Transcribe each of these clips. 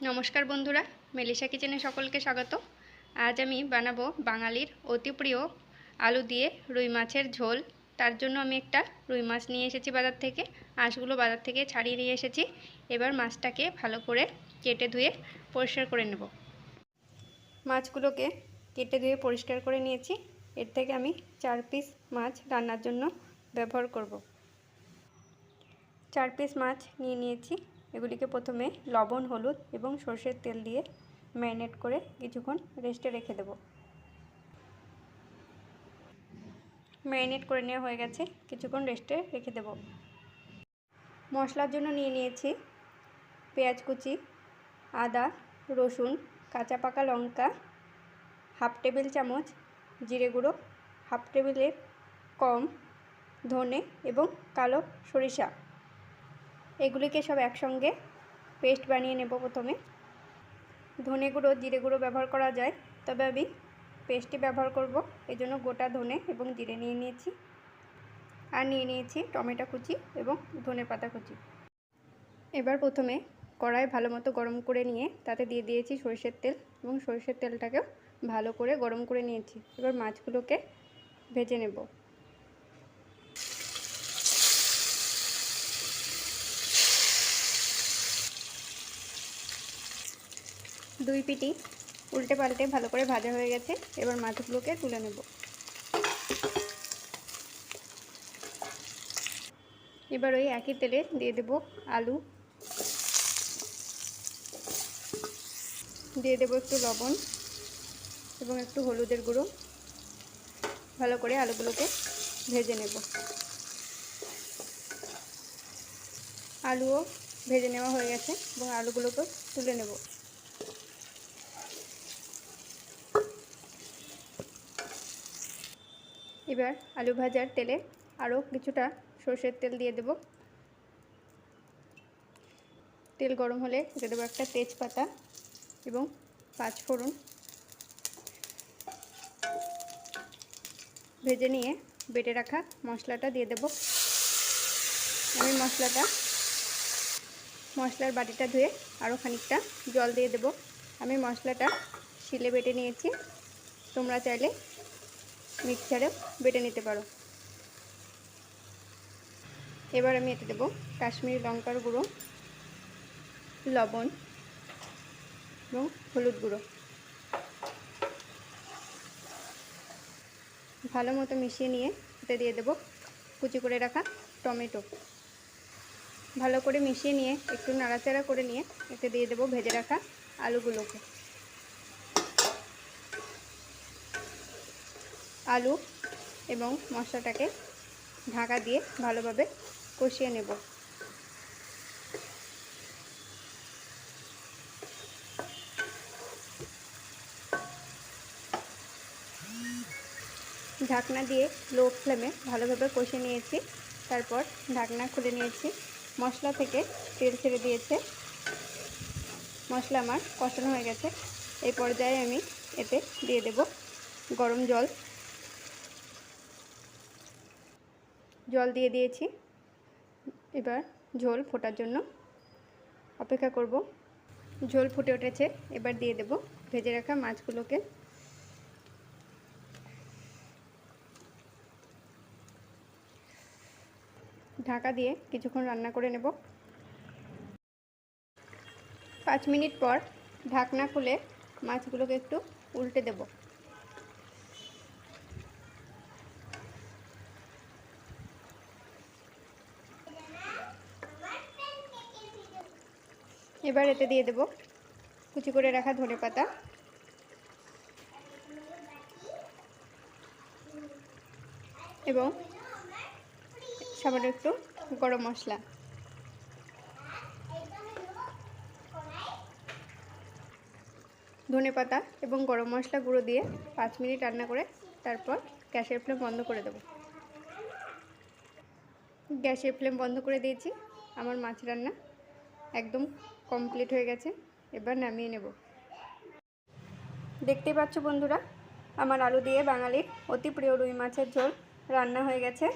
নমস্কার বন্ধুরা মেলিসা কিচেনে সকলকে স্বাগত। আজ আমি বানাবো বাঙালির অতি প্রিয় আলু দিয়ে রুই মাছের ঝোল। তার জন্য আমি একটা রুই মাছ নিয়ে এসেছি বাজার থেকে। আঁশগুলো বাজার থেকে ছাড়িয়ে নিয়ে এসেছি। এবার মাছটাকে ভালো করে কেটে ধুয়ে পরিষ্কার করে নেব। মাছগুলোকে কেটে ধুয়ে পরিষ্কার করে নিয়েছি। এর থেকে আমি চার পিস মাছ রান্নার জন্য ব্যবহার করব। চার পিস মাছ নিয়ে নিয়েছি। এগুলিকে প্রথমে লবণ, হলুদ এবং সর্ষের তেল দিয়ে ম্যারিনেট করে কিছুক্ষণ রেস্টে রেখে দেব। ম্যারিনেট করে নেওয়া হয়ে গেছে, কিছুক্ষণ রেস্টে রেখে দেব। মশলার জন্য নিয়ে নিয়েছি পেঁয়াজ কুচি, আদা, রসুন, কাঁচা পাকা লঙ্কা, হাফ টেবিল চামচ জিরে গুঁড়ো, হাফ টেবিলের কম ধনে এবং কালো সরিষা। এগুলিকে সব একসঙ্গে পেস্ট বানিয়ে নেব প্রথমে। ধনে গুঁড়ো, জিরে গুঁড়ো ব্যবহার করা যায়, তবে আমি পেস্টটি ব্যবহার করব। এই জন্য গোটা ধনে এবং জিরে নিয়ে নিয়েছি। আর নিয়ে নিয়েছি টমেটো কুচি এবং ধনে পাতা কুচি। এবার প্রথমে কড়াই ভালো মতো গরম করে নিয়ে তাতে দিয়ে দিয়েছি সরষের তেল এবং সরষের তেলটাকেও ভালো করে গরম করে নিয়েছি। এবার মাছগুলোকে ভেজে নেব। দুই পিটি উল্টে পাল্টে ভালো করে ভাজা হয়ে গেছে। এবার মাছগুলোকে তুলে নেব। এবার ওই একই তেলে দিয়ে দেব আলু। দিয়ে দেবো একটু লবণ এবং একটু হলুদের গুঁড়ো। ভালো করে আলুগুলোকে ভেজে নেব। আলুও ভেজে নেওয়া হয়ে গেছে এবং আলুগুলোকেও তুলে নেব। এবার আলু ভাজার তেলে আরও কিছুটা সর্ষের তেল দিয়ে দেব। তেল গরম হলে দিয়ে দেবো একটা তেজপাতা এবং পাঁচ ফোড়ন। ভেজে নিয়ে বেটে রাখা মশলাটা দিয়ে দেব। আমি মশলাটা, মশলার বাটিটা ধুয়ে আরও খানিকটা জল দিয়ে দেব। আমি মশলাটা শিলে বেটে নিয়েছি। তোমরা চাইলে মিক্সারেও বেটে নিতে পারো। এবার আমি এতে দেবো কাশ্মীরি লঙ্কার গুঁড়ো, লবণ এবং হলুদ গুঁড়ো। ভালো মতো মিশিয়ে নিয়ে এতে দিয়ে দেবো কুচি করে রাখা টমেটো। ভালো করে মিশিয়ে নিয়ে একটু নাড়াচাড়া করে নিয়ে এতে দিয়ে দেবো ভেজে রাখা আলুগুলোকে। আলু এবং মশলাটাকে ঢাকা দিয়ে ভালোভাবে কষিয়ে নেব। ঢাকনা দিয়ে লো ফ্লেমে ভালোভাবে কষে নিয়েছি। তারপর ঢাকনা খুলে নিয়েছি। মশলা থেকে তেল ছেড়ে দিয়েছে। মশলা আমার কষানো হয়ে গেছে। এই পর্যায়ে আমি এতে দিয়ে দেব গরম জল। জল দিয়ে দিয়েছি। এবার ঝোল ফোটার জন্য অপেক্ষা করব। ঝোল ফুটে উঠেছে, এবার দিয়ে দেব ভেজে রাখা মাছগুলোকে। ঢাকা দিয়ে কিছুক্ষণ রান্না করে নেব। পাঁচ মিনিট পর ঢাকনা খুলে মাছগুলোকে একটু উল্টে দেব। এবার এতে দিয়ে দেব কুচি করে রাখা ধনে পাতা। এবং সামান্য একটু গরম মশলা। ধনে পাতা এবং গরম মশলা গুঁড়ো দিয়ে পাঁচ মিনিট রান্না করে তারপর গ্যাসের ফ্লেম বন্ধ করে দেব। গ্যাসের ফ্লেম বন্ধ করে দিয়েছি। আমার মাছ রান্না একদম কমপ্লিট হয়ে গেছে, এবার নামিয়ে নেব। দেখতেই পাচ্ছ বন্ধুরা, আমার আলু দিয়ে বাঙালির অতি প্রিয় রুই মাছের ঝোল রান্না হয়ে গেছে।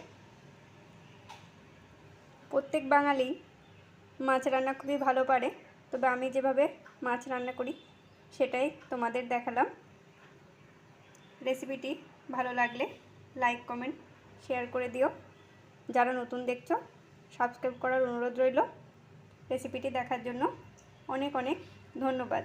প্রত্যেক বাঙালি মাছ রান্না খুবই ভালো পারে, তবে আমি যেভাবে মাছ রান্না করি সেটাই তোমাদের দেখালাম। রেসিপিটি ভালো লাগলে লাইক, কমেন্ট, শেয়ার করে দিও। যারা নতুন দেখছ, সাবস্ক্রাইব করার অনুরোধ রইল। রেসিপিটি দেখার জন্য অনেক অনেক ধন্যবাদ।